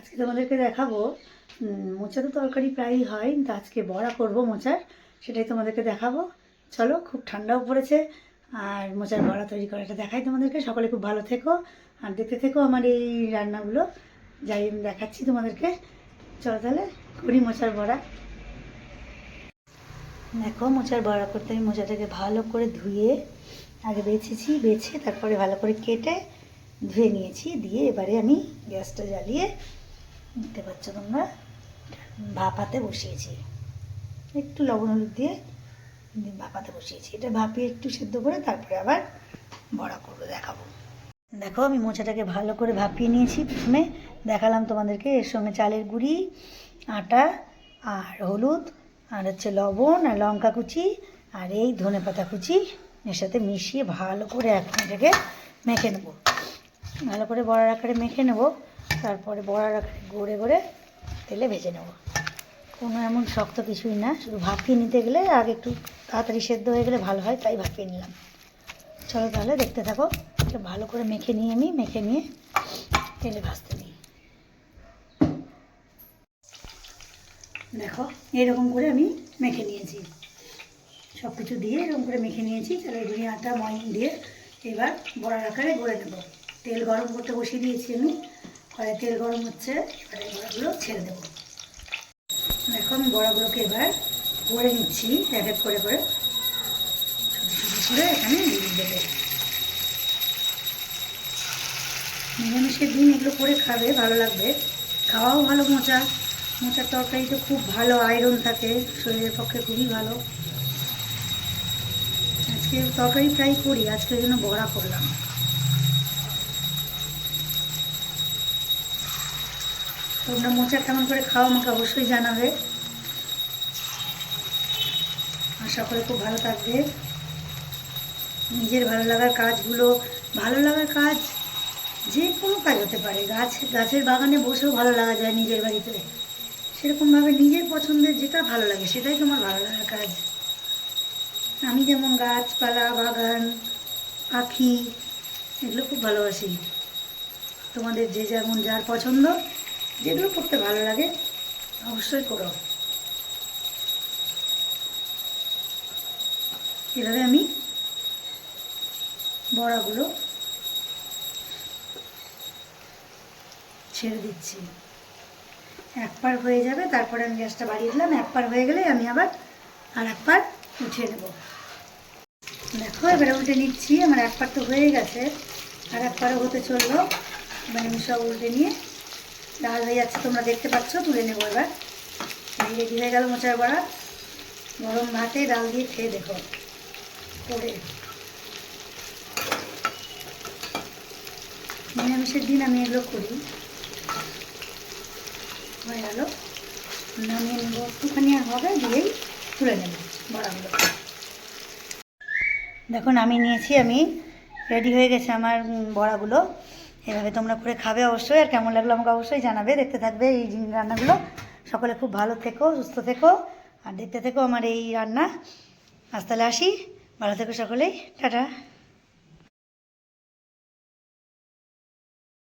আজকে তোমাদেরকে দেখাবো মোচা তো তরকারি প্রায়ই হয়, কিন্তু আজকে বড়া করব মোচার, সেটাই তোমাদেরকে দেখাবো। চলো, খুব ঠান্ডাও পড়েছে, আর মোচার বড়া তৈরি করাটা দেখাই তোমাদেরকে। সকলে খুব ভালো থেকো, আর দেখতে থেকো আমার এই রান্নাগুলো। যাই, আমি দেখাচ্ছি তোমাদেরকে। চলো তাহলে, করি মোচার বড়া। দেখো, মোচার বড়া করতে আমি মোচাটাকে ভালো করে ধুয়ে আগে বেছেছি, বেছে তারপরে ভালো করে কেটে ধুয়ে নিয়েছি, দিয়ে এবারে আমি গ্যাসটা জ্বালিয়ে দেখতে পাচ্ছ তোমরা? ভাপাতে বসিয়েছি। একটু লবণ হলুদ দিয়ে ভাপাতে বসিয়েছি। এটা ভাপিয়ে একটু সেদ্ধ করে তারপরে আবার বড়া করব, দেখাবো। দেখো, আমি মোচাটাকে ভালো করে ভাপিয়ে নিয়েছি প্রথমে। দেখালাম তোমাদেরকে, এর সঙ্গে চালের গুঁড়ি, আটা আর হলুদ, আর হচ্ছে লবণ আর লঙ্কা কুচি আর এই ধনে পাতা কুচি এর সাথে মিশিয়ে ভালো করে এখন এটাকে মেখে নেব। ভালো করে বড়ার আকারে মেখে নেব। তারপরে আকারে গড়ে গড়ে তেলে ভেজে নেব। কোনো এমন শক্ত কিছুই না, শুধু ভাপিয়ে নিতে গেলে আগে একটু তাড়াতাড়ি সেদ্ধ হয়ে গেলে ভালো হয়, তাই ভাপিয়ে নিলাম। চলো তাহলে দেখতে থাকো ভালো করে মেখে নিয়ে আমি, মেখে নিয়ে তেলে ভাজতে নিই দেখো, এরকম করে আমি মেখে নিয়েছি। সব কিছু দিয়ে এরকম করে মেখে নিয়েছি তাহলে গুঁড়ি আটা ময়ন দিয়ে এবার বড়ার আকারে গড়ে নেব। তেল গরম করতে বসিয়ে দিয়েছি আমি। কড়াই তেল গরম হচ্ছে, এবার এই বড়াগুলো ছেড়ে দেবো। আমি বড়াগুলোকে এবার গড়ে নিচ্ছি, এক এক করে করে। করে এখানে দিয়ে দেবো। দিন এগুলো করে খাবে, ভালো লাগবে। খাওয়াও ভালো মোচা। মোচার তরকারি তো খুব ভালো আয়রন থাকে, শরীরের পক্ষে খুবই ভালো। আজকে তরকারি ফ্রাই করি আজকে ওই জন্য বড়া করলাম। তোমরা মোচা কেমন করে খাও আমাকে অবশ্যই জানাবে। আশা করে খুব ভালো থাকবে। নিজের ভালো লাগার কাজগুলো, ভালো লাগার কাজ যে কোনো কাজ হতে পারে। গাছ, গাছের বাগানে বসেও ভালো লাগা যায় নিজের বাড়িতে। সেরকমভাবে নিজের পছন্দের যেটা ভালো লাগে সেটাই তোমার ভালো লাগার কাজ। আমি যেমন গাছপালা, বাগান, পাখি, এগুলো খুব ভালোবাসি। তোমাদের যে যেমন যার পছন্দ যেগুলো করতে ভালো লাগে, অবশ্যই করো। এভাবে আমি বড়াগুলো ছেড়ে দিচ্ছি। এক পার হয়ে যাবে, তারপরে আমি গ্যাসটা বাড়িয়ে দিলাম এক পার হয়ে গেলে আমি আবার আর এক পার উঠিয়ে নেব। দেখো, এবারে উল্টে নিচ্ছি, আমার এক পার তো হয়ে গেছে, আর এক পারও হতে চলল এবার আমি সব উল্টে নিয়ে ডাল হয়ে যাচ্ছে, তোমরা দেখতে পাচ্ছ, তুলে নেব এবার। এই রেডি হয়ে গেল মোচার বড়া। গরম ভাতে ডাল দিয়ে খেয়ে দেখো। করে। নিরামিষের দিন আমি এগুলো করি। হয়ে গেল। নামিয়ে নেব একটুখানি হবে দিয়েই তুলে নেব বড়াগুলো। দেখুন আমি নিয়েছি আমি। রেডি হয়ে গেছে আমার বড়াগুলো। এভাবে তোমরা করে খাবে অবশ্যই, আর কেমন লাগল আমাকে অবশ্যই জানাবে। দেখতে থাকবে এই রান্নাগুলো। সকলে খুব ভালো থেকো, সুস্থ থেকো, আর দেখতে থেকো আমার এই রান্না। আজ তাহলে আসি। ভালো থেকো সকলেই। টাটা।